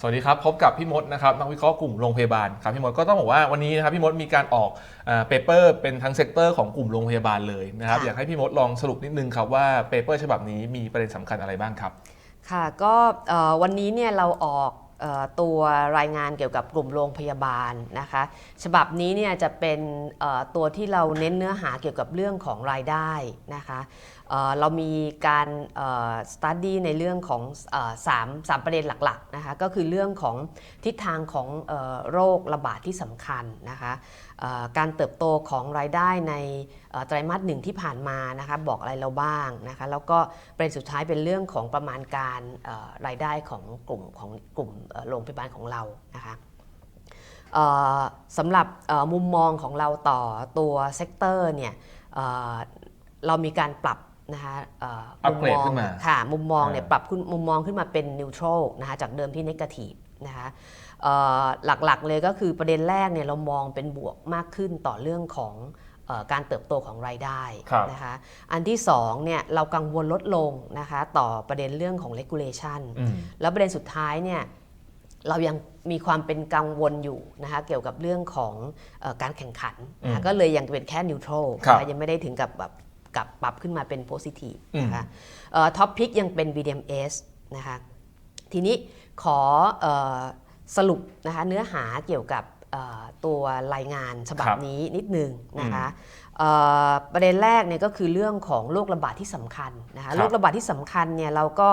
สวัสดีครับ พบกับพี่มดนะครับนักวิเคราะห์กลุ่มโรงพยาบาลครับพี่มดก็ต้องบอกว่าวันนี้นะครับพี่มดมีการออกเปเปอร์เป็นทั้งเซกเตอร์ของกลุ่มโรงพยาบาลเลยนะครับค่ะอยากให้พี่มดลองสรุปนิดนึงครับว่าเปเปอร์ฉบับนี้มีประเด็นสำคัญอะไรบ้างครับ ค่ะก็เอ่อวันนี้เนี่ยเราออกเอ่อตัวรายงานเกี่ยวกับกลุ่มโรงพยาบาลนะคะ ฉบับนี้เนี่ยจะเป็นเอ่อตัวที่เราเน้นเนื้อหาเกี่ยวกับเรื่องของรายได้นะคะเรามีการสตัดดี้ในเรื่องของอ่อสามสามประเด็นหลักๆนะคะก็คือเรื่องของทิศทางของอโรคระบาดที่สำคัญนะคะการเติบโตของรายได้ในไตรมาสหนึ่งที่ผ่านมานะคะบอกอะไรเราบ้างนะคะแล้วก็ประเด็นสุดท้ายเป็นเรื่องของประมาณการรายได้ของกลุ่มของกลุ่มโรงพยาบาลของเรานะคะสำหรับมุมมองของเราต่อตัวเซกเตอร์เนี่ยเรามีการปรับ นะคะเอ่ออัปเกรดมุมมองขึ้นมาค่ะมุมมองเนี่ยอ่าปรับขึ้นมุมมองขึ้นมาเป็นนิวทรัลนะคะจากเดิมที่นกาทีฟนะคะเอ่อหลักๆเลยก็คือประเด็นแรกเนี่ยเรามองเป็นบวกมากขึ้นต่อเรื่องของเออการเติบโตของรายได้ครับนะคะอันที่สองเนี่ยเรากังวลลดลงนะคะต่อประเด็นเรื่องของ regulation อืมแล้วประเด็นสุดท้ายเนี่ยเรายังมีความเป็นกังวลอยู่นะคะเกี่ยวกับเรื่องของเออการแข่งขันนะคะอืมก็เลยยังเป็นแค่นิวทรัลครับนะคะยังไม่ได้ถึงกับแบบ กับปรับขึ้นมาเป็นโพซิทีฟอืมนะคะท็อปพิกยังเป็น BDMs นะคะทีนี้ขอเออสรุปนะคะเนื้อหาเกี่ยวกับเอ่อตัวรายงานฉบับครับนี้นิดนึงนะคะเอ่อประเด็นแรกเนี่ยก็คือเรื่องของโรคระบาดที่สำคัญนะคะครับโรคระบาดที่สำคัญเนี่ยเราก็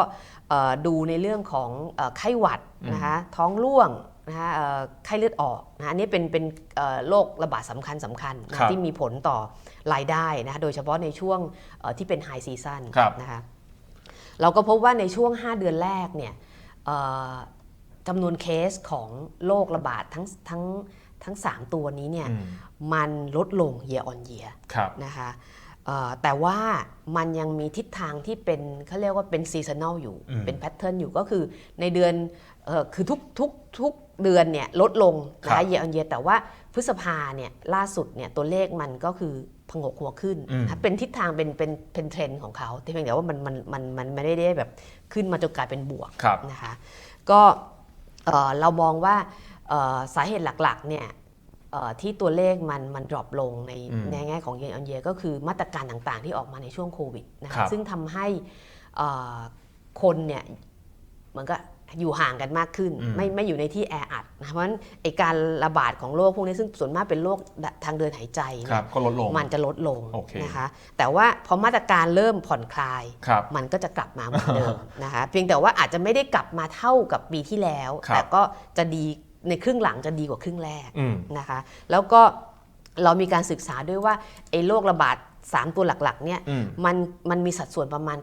เอ่อดูในเรื่องของเอ่อไข้หวัดนะคะท้องร่วง นะคะเอ่อไข้เลือดออกนะอันนี้เป็นเป็นเอ่อโรคระบาดสำคัญสำคัญนะครัคะบที่มีผลต่อรายได้นะคะโดยเฉพาะในช่วงเอ่อที่เป็นไฮซีซั o นครับนะคะเราก็พบว่าในช่วง 5 เดือนแรกเนี่ยเอ่อจำนวนเคสของโรคระบาดทั้งทั้งทั้ง 3 ตัวนี้เนี่ยอืมมันลดลง year on year ครับนะคะเอ่อแต่ว่ามันยังมีทิศทางที่เป็นเขาเรียกว่าเป็นซีซัน a ลอยู่อืมเป็นแพทเทิร์นอยู่ก็คือในเดือนเออ คือทุกทุกทุกเดือนเนี่ยลดลงนะครัคะบเย r อ n เย r แต่ว่าพฤษภาเนี่ยล่าสุดเนี่ยตัวเลขมันก็คือพงกหัวขึ้นอืมนะเป็นทิศทางเป็นเป็นเป็นเทรนด์ของเขาแต่เพียงแต่ว่ามันมันมันมันไม่ได้แบบขึ้นมาจนกลายเป็นบวกครับนะคะก็เอ่อเรามองว่าเอ่อสาเหตุหลักๆเนี่ยเอ่อที่ตัวเลขมันมันดรอปลงในอืมในแง่ของเยนอ n เยก็คือมาตรการต่างๆ ที่ออกมาในช่วงโควิดนะครัคะบซึ่งทำให้เอ่อคนเนี่ยเหมือนก็ อยู่ห่างกันมากขึ้นอืมไม่ไม่อยู่ในที่แออัดนะเพราะฉะนั้นไอการระบาดของโรคพวกนี้ซึ่งส่วนมากเป็นโรคทางเดินหายใจคเนี่รัยบก็ลดลงมันจะลดลงโอเคนะคะ แต่ว่าพอมาตรการเริ่มผ่อนคลายครับมันก็จะกลับมาเหมือนเดิมนะคะเพียงแต่ว่าอาจจะไม่ได้กลับมาเท่ากับปีที่แล้วครับแต่ก็จะดีในครึ่งหลังจะดีกว่าครึ่งแรกอืมนะคะ แล้วก็เรามีการศึกษาด้วยว่าไอ้โรคระบาด 3 ตัวหลักๆเนี่ยอืมมันมันมีสัดส่วนประมาณ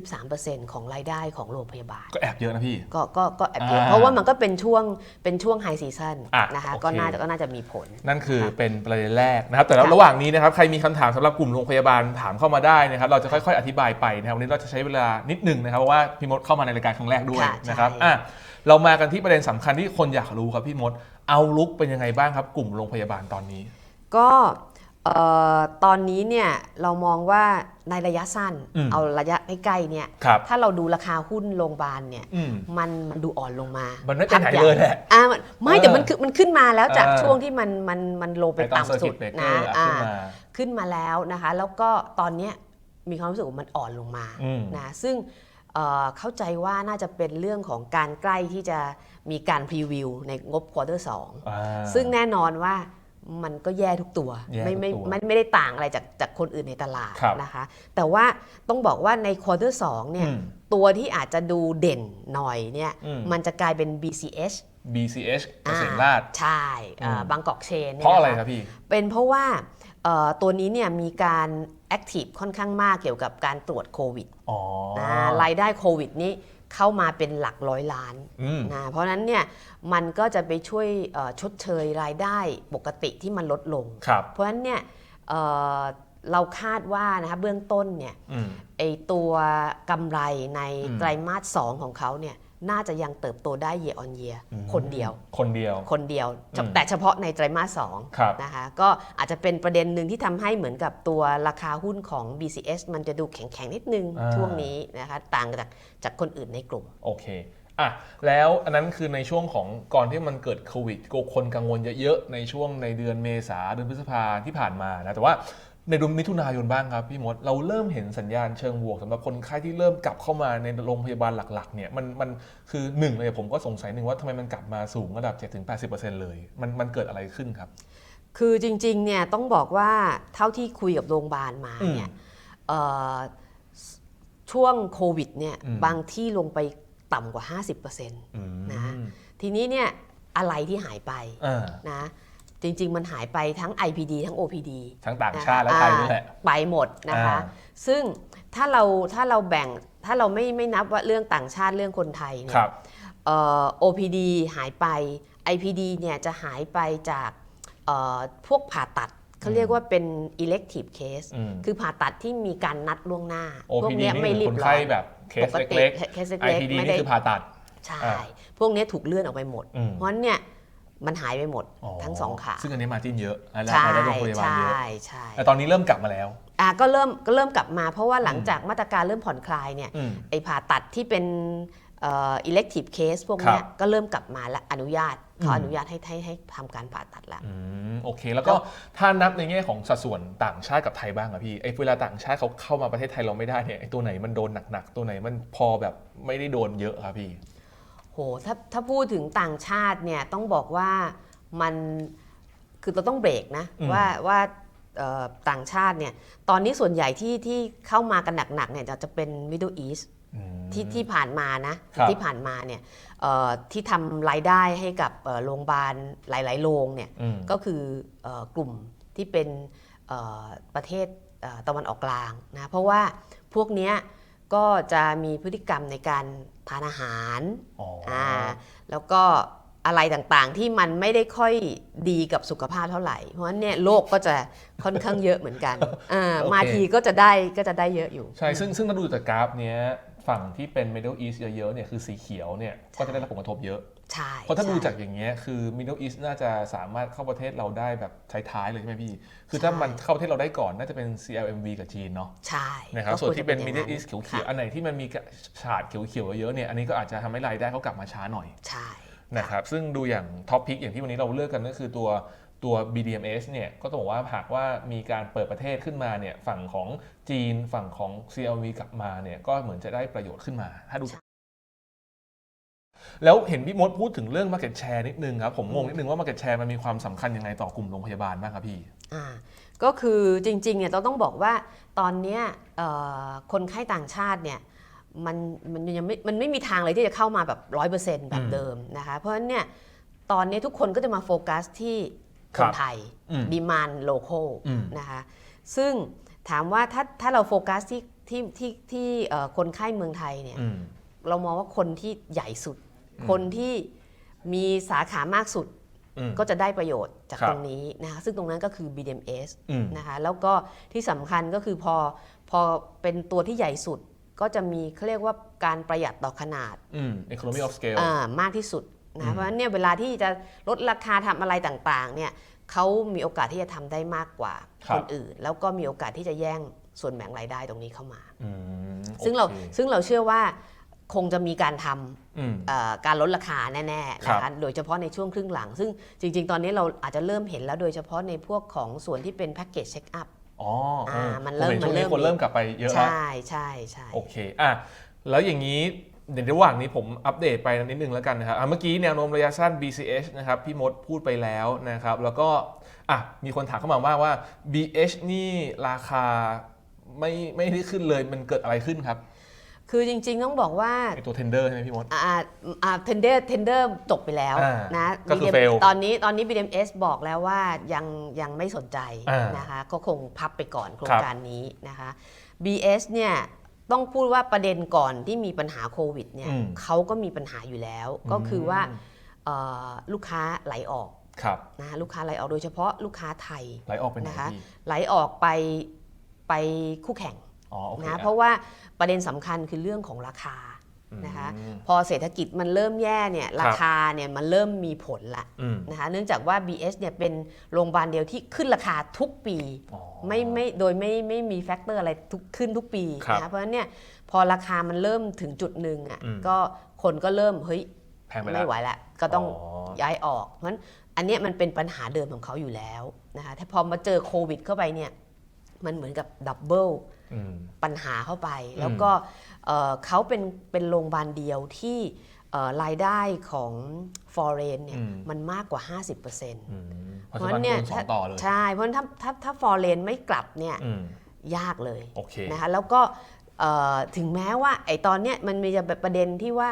8-13%ของรายได้ของโรงพยาบาล ก็แอบเยอะนะพี่ ก็ก็ก็แอบเยอะอ่าเพราะว่ามันก็เป็นช่วงเป็นช่วงไฮซีซันอะนะคะโอเคก็น่าจะก็น่าจะมีผล นั่นคือค่ะเป็นประเด็นแรกนะครับ แต่แล้วค่ะระหว่างนี้นะครับใครมีคำถามสำหรับกลุ่มโรงพยาบาลถามเข้ามาได้นะครับ เราจะค่อยๆ อธิบายไปนะครับวันนี้เราจะใช้เวลานิดหนึงนะครับเพราะว่าพี่มดเข้ามาในรายการครั้งแรกด้วยค่ะนะครับใช่อะเรามากันที่ประเด็นสำคัญที่คนอยากรู้ครับพี่มดเอาลุกเป็นยังไงบ้างครับ กลุ่มโรงพยาบาลตอนนี้ ก็เอ่อ ตอนนี้เนี่ยเรามองว่าในระยะสั้นอืมเอาระยะใกล้ๆเนี่ยครับถ้าเราดูราคาหุ้นโรงพยาบาลเนี่ยอืมมันมันดูอ่อนลงมา มันไม่ไปพักไหนใญ่เลยแหละอ่ามันไม่เออแต่มันคือมันขึ้นมาแล้วจากเออช่วงที่มันมันมันโลไปไปตอนต่ำสุด circuit breaker นะอะอ่าขึ้นมาขึ้นมาแล้วนะคะ แล้วก็ตอนเนี้ยมีความรู้สึกว่ามันอ่อนลงมาอืมนะซึ่งเอ่อเข้าใจว่าน่าจะเป็นเรื่องของการใกล้ที่จะมีการพรีวิวในงบควอเตอร์สองอ่าซึ่งแน่นอนว่า มันก็แย่ทุกตัวแย่ไม่ไม่ทุกตัวไม่ไม่ได้ต่างอะไรจากจากคนอื่นในตลาดครับนะคะ แต่ว่าต้องบอกว่าในควอเตอร์สเนี่ยอืมตัวที่อาจจะดูเด่นหน่อยเนี่ยอืมมันจะกลายเป็น BCH BCH เกษมอ่ราชใช่อ่าอืมบางกอกเชนเพราะอะไรครับพี่ เป็นเพราะว่าเอ่อตัวนี้เนี่ยมีการ แอคทีฟค่อนข้างมากเกี่ยวกับการตรวจโควิดอ๋อนะรายได้โควิดนี้เข้ามาเป็นหลักร้อยล้านอืม นะเพราะฉะนั้นเนี่ยมันก็จะไปช่วยเอ่อชดเชยรายได้ปกติที่มันลดลง ครับ เพราะฉะนั้นเนี่ยเอ่อเราคาดว่านะคะเบื้องต้นเนี่ย อืม ไอตัวกำไรในอืม ไตรมาส2ของเขาเนี่ย น่าจะยังเติบโตได้ year on year อืมคนเดียว คนเดียว คนเดียวอืมแต่เฉพาะในไตรมาสครับ2นะคะ ก็อาจจะเป็นประเด็นหนึ่งที่ทำให้เหมือนกับตัวราคาหุ้นของ BCS มันจะดูแข็งๆนิดนึงอ่าช่วงนี้นะคะ ต่างจากจากคนอื่นในกลุ่ม โอเคอะแล้วอันนั้นคือในช่วงของก่อนที่มันเกิดโควิดคนกังวลเยอะๆในช่วงในเดือนเมษาเดือนพฤษภาที่ผ่านมานะแต่ว่า ในเดือนมิถุนายนบ้างครับพี่มดเราเริ่มเห็นสัญญาณเชิงบวกสำหรับคนไข้ที่เริ่มกลับเข้ามาในโรงพยาบาลหลักๆเนี่ยมันมันคือหนึ่งเลยผมก็สงสัยหนึ่งว่าทำไมมันกลับมาสูงระดับ 7-80%เลย มันมันเกิดอะไรขึ้นครับ คือจริงๆเนี่ยต้องบอกว่าเท่าที่คุยกับโรงพยาบาลมาเนี่ยเอ่อช่วงโควิดเนี่ยอืม บางที่ลงไปต่ำกว่า 50%อืมนะทีนี้เนี่ยอะไรที่หายไป อ่า นะ จริง ๆ มันหายไปทั้ง IPD ทั้ง OPD ทั้งต่างชาติและไทยนี่แหละอ่าไปหมดนะคะอ่าซึ่งถ้าเราถ้าเราแบ่งถ้าเราไม่ไม่นับว่าเรื่องต่างชาติเรื่องคนไทยเนี่คยรับเอ่อ OPD หายไป IPD เนี่ยจะหายไปจากเอ่อพวกผ่าตัดเขาเรียกว่าเป็น elective case อืมคือผ่าตัดที่มีการนัดล่วงหน้า พวก OPD เนี้ยนี่ไม่คือรีคบนร้อไข้นแบบเคสปกติเล็กเคสๆเล็ก IPD ๆไม่นี่ได้คือผ่าตัด ใช่อ่าพวกเนี้ยถูกเลื่อนออกไปหมดอืมเพราะฉะนั้นเนี่ย มันหายไปหมดทั้งสองขาซึ่งอันนี้มาจิ้นเยอะและใช่และโรงพยาบาลใช่เยอะใช่แต่ตอนนี้เริ่มกลับมาแล้วอะก็เริ่มก็เริ่มกลับมาเพราะว่าหลังจากมาตรการเริ่มผ่อนคลายเนี่ยอืมไอ้ผ่าตัดที่เป็นเอ่อ elective case พวกเนี้ยครับก็เริ่มกลับมาและอนุญาตอืมเขาอนุญาตให้ให้ให้ทำการผ่าตัดแล้วอืมโอเค แล้วก็ถ้านับในแง่ของสัดส่วนต่างชาติกับไทยบ้างอะพี่ไอ้เวลาต่างชาติเขาเข้ามาประเทศไทยเราไม่ได้เนี่ยไอ้ตัวไหนมันโดนหนักๆตัวไหนมันพอแบบไม่ได้โดนเยอะครับพี่ โหถ้าถ้าพูดถึงต่างชาติเนี่ยต้องบอกว่ามันคือเราต้องเบรกนะอืมว่าว่าเอ่อต่างชาติเนี่ยตอนนี้ส่วนใหญ่ที่ที่เข้ามากันหนักๆเนี่ยจะจะเป็น Middle East อืมที่ที่ผ่านมานะครับที่ผ่านมาเนี่ยเอ่อที่ทำรายได้ให้กับเอ่อโรงพยาบาลหลายๆโรงเนี่ยอืมก็คือเอ่อกลุ่มที่เป็นเอ่อประเทศเอ่อตะวันออกกลางนะเพราะว่าพวกเนี้ย ก็จะมีพฤติกรรมในการทานอาหารอ๋อออ่าแล้วก็อะไรต่างๆที่มันไม่ได้ค่อยดีกับสุขภาพเท่าไหร่ เพราะฉะนั้นเนี่ยโรคก็จะค่อนข้างเยอะเหมือนกันอ่าโอเคมาทีก็จะได้ก็จะได้เยอะอยู่ ใช่ ซึ่งซึ่งถ้าดูจากกราฟเนี้ยฝั่งที่เป็น Middle East เยอะๆเนี่ยคือสีเขียวเนี่ยก็จะได้รับผลกระทบเยอะ ใช่เพราะถ้าดูใช่จากอย่างเงี้ยคือ Middle East น่าจะสามารถเข้าประเทศเราได้แบบท้ายๆเลยใช่ไหมพี่ คือถ้าใช่มันเข้าประเทศเราได้ก่อนน่าจะเป็น CLMV กับจีนเนาะใช่นะครับก็ส่วนควรที่จะเป็นอย่าง Middle East เขียวค่ะๆอันไหนที่มันมีฉาดเขียวๆเยอะๆเนี่ยอันนี้ก็อาจจะทำให้รายได้เขากลับมาช้าหน่อยใช่นะครับซึ่งดูอย่างท็อปพิกอย่างที่วันนี้เราเลือกกันก็คือตัวตัว BDMs เนี่ยก็ต้องบอกว่าหากว่ามีการเปิดประเทศขึ้นมาเนี่ยฝั่งของจีนฝั่งของ CLV กลับมาเนี่ยก็เหมือนจะได้ประโยชน์ขึ้นมาถ้าดู แล้วเห็นพี่มดพูดถึงเรื่อง Market Share นิดนึงครับ ผมงงนิดนึงว่า Market Share มันมีความสำคัญยังไงต่อกลุ่มโรงพยาบาลบ้างครับพี่ อ่าก็คือจริงๆเนี่ยเราต้องบอกว่าตอนเนี้ยเอ่อคนไข้ต่างชาติเนี่ยมันมันยังไม่มันไม่มีทางเลยที่จะเข้ามาแบบร้อยเปอร์เซ็นต์แบบอืมเดิมนะคะเพราะฉะนั้นเนี่ยตอนนี้ทุกคนก็จะมาโฟกัสที่คครันบไทยอืมดีมานโลโก้อืม นะคะซึ่งถามว่าถ้าถ้าเราโฟกัสที่ที่ที่ที่เอ่อคนไข้เมืองไทยเนี่ย อืม เรามองว่าคนที่ใหญ่สุดอืม คนที่มีสาขามากสุดอืมก็จะได้ประโยชน์จากครับตรงนี้นะคะซึ่งตรงนั้นก็คือ BDMs อืมนะคะแล้วก็ที่สำคัญก็คือพอพอเป็นตัวที่ใหญ่สุดก็จะมีเขาเรียกว่าการประหยัดต่อขนาดอืม economy of scale อ่ามากที่สุดอืนะมเพราะฉะนั้นเนี่ยเวลาที่จะลดราคาทำอะไรต่างๆเนี่ยเขามีโอกาสที่จะทำได้มากกว่าคนอื่น แล้วก็มีโอกาสที่จะแย่งส่วนแบ่งรายได้ตรงนี้เข้ามาอืมซึ่งเราโอคซึ่งเราเชื่อว่า คงจะมีการทำอืมเอ่อการลดราคาแน่ๆครันะบคะโดยเฉพาะในช่วงครึ่งหลัง ซึ่งจริง ๆ ตอนนี้เราอาจจะเริ่มเห็นแล้วโดยเฉพาะในพวกของส่วนที่เป็นแพ็กเกจเช็คอัพอ๋อเอออ่ามันเริ่มผห็ช่วงมันเริ่นี้มคนเริ่มกลับไปเยอะใชแล้ว่ใช่ใช่โอเคอะแล้วอย่างนี้เดี๋ยวระหว่างนี้ผมอัปเดตไปนิดนึงแล้วกันนะครับอะเมื่อกี้แนวโน้มระยะสั้น BCH นะครับพี่มดพูดไปแล้วนะครับแล้วก็อะมีคนถามเข้ามาว่าว่า BH นี่ราคาไม่ไม่ได้ขึ้นเลยมันเกิดอะไรขึ้นครับ คือจริงๆต้องบอกว่าไอตัว tender ใช่ไหมพี่มด อ่าอ่าเทนเดอร์เทนเดอร์จบไปแล้วอ่านะก็คือ BDM fail ตอนนี้ตอนนี้ BDMs บอกแล้วว่ายังยังไม่สนใจอ่านนะคะก็คงพับไปก่อนโครครังบการนี้นะคะ BS เนี่ยต้องพูดว่าประเด็นก่อนที่มีปัญหาโควิดเนี่ยอืม เขาก็มีปัญหาอยู่แล้ว ก็คือว่าอืมเอ่อลูกค้าไหลออกครับนะลูกค้าไหลออกโดยเฉพาะลูกค้าไทย ไหลออกไปไหนนะคะพี่ ไหลออกไปไปคู่แข่งอ๋อโอเค นะอะเพราะว่าประเด็นสำคัญคือเรื่องของราคานะคะอืมพอเศรษฐกิจมันเริ่มแย่เนี่ยราคาเนี่ยมันเริ่มมีผลละอืมนะคะเนื่องจากว่า BS เนี่ยเป็นโรงพยาบาลเดียวที่ขึ้นราคาทุกปีอ๋อไม่ไม่โดยไม่ไม่มีแฟกเตอร์อะไรทุกขึ้นทุกปีครับนะคะเพราะฉะนั้นเนี่ยพอราคามันเริ่มถึงจุดหนึ่งอะอืมก็คนก็เริ่มเฮ้ยแพงไปแล้ไม่วไหวละก็ต้องอ๋อย้ายออก เพราะฉะนั้นอันเนี้ยมันเป็นปัญหาเดิมของเขาอยู่แล้วนะคะถ้าพอมาเจอโควิดเข้าไปเนี่ยมันเหมือนกับดับเบิลอืม ปัญหาเข้าไป แล้วก็เอ่อเขาเป็นเป็นโรงพยาบาลเดียวที่เอ่อรายได้ของ foreign เนี่ยอืมมันมากกว่า 50%อืมเพราะเพราะฉะฉะนั้นั้นนเนี่ยโดนสองต่อเลยใช่เพราะฉะนั้นถ้าถ้าถ้า foreign ไม่กลับเนี่ยอืมยากเลยโอเคนะคะแล้วก็เอ่อถึงแม้ว่าไอ้ตอนเนี้ยมันมีแบบประเด็นที่ว่า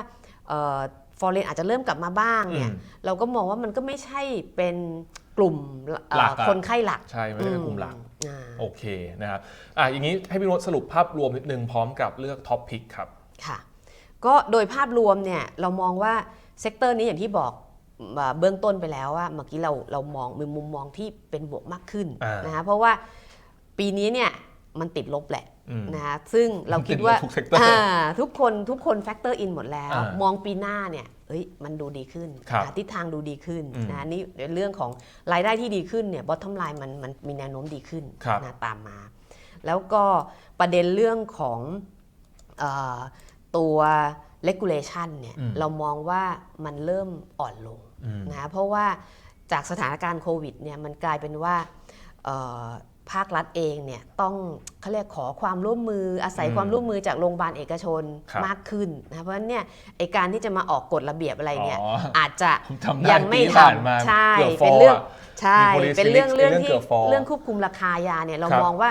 ฟอร์เรนอาจจะเริ่มกลับมาบ้างเนี่ยอืมเราก็มองว่ามันก็ไม่ใช่เป็นกลุ่มเอ่อหลักอะคนไข้หลัก ใช่ ไม่ได้เป็นกลุ่มหลักอืม โอเคนะครับอะอย่างนี้ให้พี่รถสรุปภาพรวมนิดนึงพร้อมกับเลือกท็อปพิกครับ ค่ะ ก็โดยภาพรวมเนี่ยเรามองว่าเซกเตอร์นี้อย่างที่บอกเอ่อเบื้องต้นไปแล้วว่าเมื่อกี้เราเรามองมีมุมมองที่เป็นบวกมากขึ้นอ่านนะคะเพราะว่าปีนี้เนี่ยมันติดลบแหละอืมนะคะซึ่งเราคิดว่าติดลบทุก sector อ่าทุกคนทุกคนแฟกเตอร์อินหมดแล้วอ่ามองปีหน้าเนี่ย เอ้ยมันดูดีขึ้นครับนะทิศทางดูดีขึ้นอืมนะนี่เรื่องของรายได้ที่ดีขึ้นเนี่ยบอททอมไลน์มันมันมีแนวโน้มดีขึ้นครับนะตามมา แล้วก็ประเด็นเรื่องของเออตัว regulation เนี่ยอืมเรามองว่ามันเริ่มอ่อนลงอืมนะเพราะว่าจากสถานการณ์โควิดเนี่ยมันกลายเป็นว่าเอ่อ ภาครัฐเองเนี่ยต้องเขาเรียกขอความร่วมมืออาศัยอืมความร่วมมือจากโรงพยาบาลเอกชนครับมากขึ้นนะเพราะฉะนั้นเนี่ยไอการที่จะมาออกกฎระเบียบอะไรเนี่ยอ๋ออาจจะผมจำได้ยังไม่ปีที่ผ่านมาทำใช่เกือบฟอเป็นเรื่องอะใช่มี policy เป็นเรื่อง limit เรื่องเรื่องที่เกือบฟอเรื่องควบคุมราคายาเนี่ยเราครับมองว่า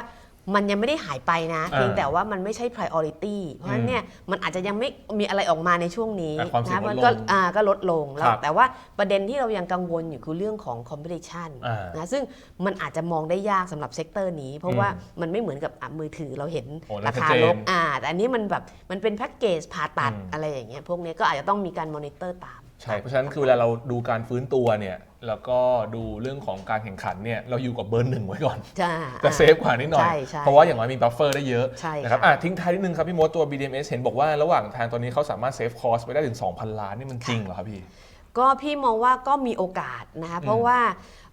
มันยังไม่ได้หายไปนะอ่าเพียงแต่ว่ามันไม่ใช่ priority เพราะฉะนั้นเนี่ยมันอาจจะยังไม่มีอะไรออกมาในช่วงนี้แต่ความเสี่ยงนะลดมันลก็งอ่าก็ลดลงแล้วครับแต่ว่าประเด็นที่เรายังกังวลอยู่คือเรื่องของ competition อ่านะซึ่งมันอาจจะมองได้ยากสำหรับเซกเตอร์นี้ เพราะว่ามันไม่เหมือนกับอะมือถือเราเห็นโอ้นั่นราคาชัดเจนลบอ่าแต่อันนี้มันแบบมันเป็นแพ็กเกจผ่าตัดอืมอะไรอย่างเงี้ยพวกเนี้ยก็อาจจะต้องมีการมอนิเตอร์ตาม ใช่เพราะฉะนั้นคือเวลาเราดูการฟื้นตัวเนี่ยแล้วก็ดูเรื่องของการแข่งขันเนี่ยเราอยู่กับเบอร์หนึ่งไว้ก่อนใช่จะเซฟกว่านิดหน่อย ใช่ใช่เพราะว่าอย่างน้อยมีบัฟเฟอร์ได้เยอะใช่นะครับค่ะ อะทิ้งท้ายนิดนึงครับพี่มดตัว BDMs เห็นบอกว่าระหว่างทางตอนนี้เขาสามารถเซฟคอสไปได้ถึง 2,000 ล้านนี่มันจริงเหรอครับพี่ ก็พี่มองว่าก็มีโอกาสนะคะเพราะว่า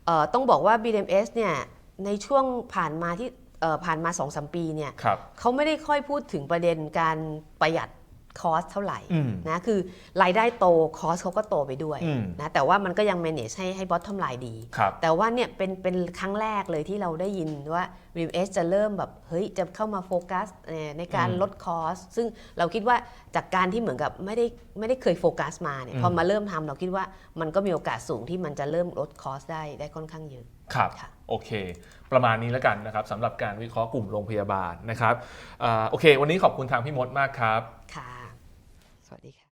เอ่อต้องบอกว่า BDMs เนี่ยในช่วงผ่านมาที่เอ่อผ่านมา2อสปีเนี่ยครับ เขาไม่ได้ค่อยพูดถึงประเด็นการประหยัด คอสเท่าไหร่อืมนะคือรายได้โตคอสเขาก็โตไปด้วยอืมนะแต่ว่ามันก็ยัง manage ให้ให้ bottom line ดีครับแต่ว่าเนี่ยเป็นเป็นครั้งแรกเลยที่เราได้ยินว่า r e a s จะเริ่มแบบเฮ้ยจะเข้ามาโฟกัสเอ่อในการอืมลดคอสซึ่งเราคิดว่าจากการที่เหมือนกับไม่ได้ไม่ได้เคยโฟกัสมาเนี่ยอืมพอมาเริ่มทำเราคิดว่ามันก็มีโอกาสสูงที่มันจะเริ่มลดคอสได้ได้ค่อนข้างเยอะครับค่ะโอเค ประมาณนี้แล้วกันนะครับสำหรับการวิเคราะห์กลุ่มโรงพยาบาลนะครับอ่าโอเค วันนี้ขอบคุณทางพี่มดมากครับค่ะ สวัสดีค่ะ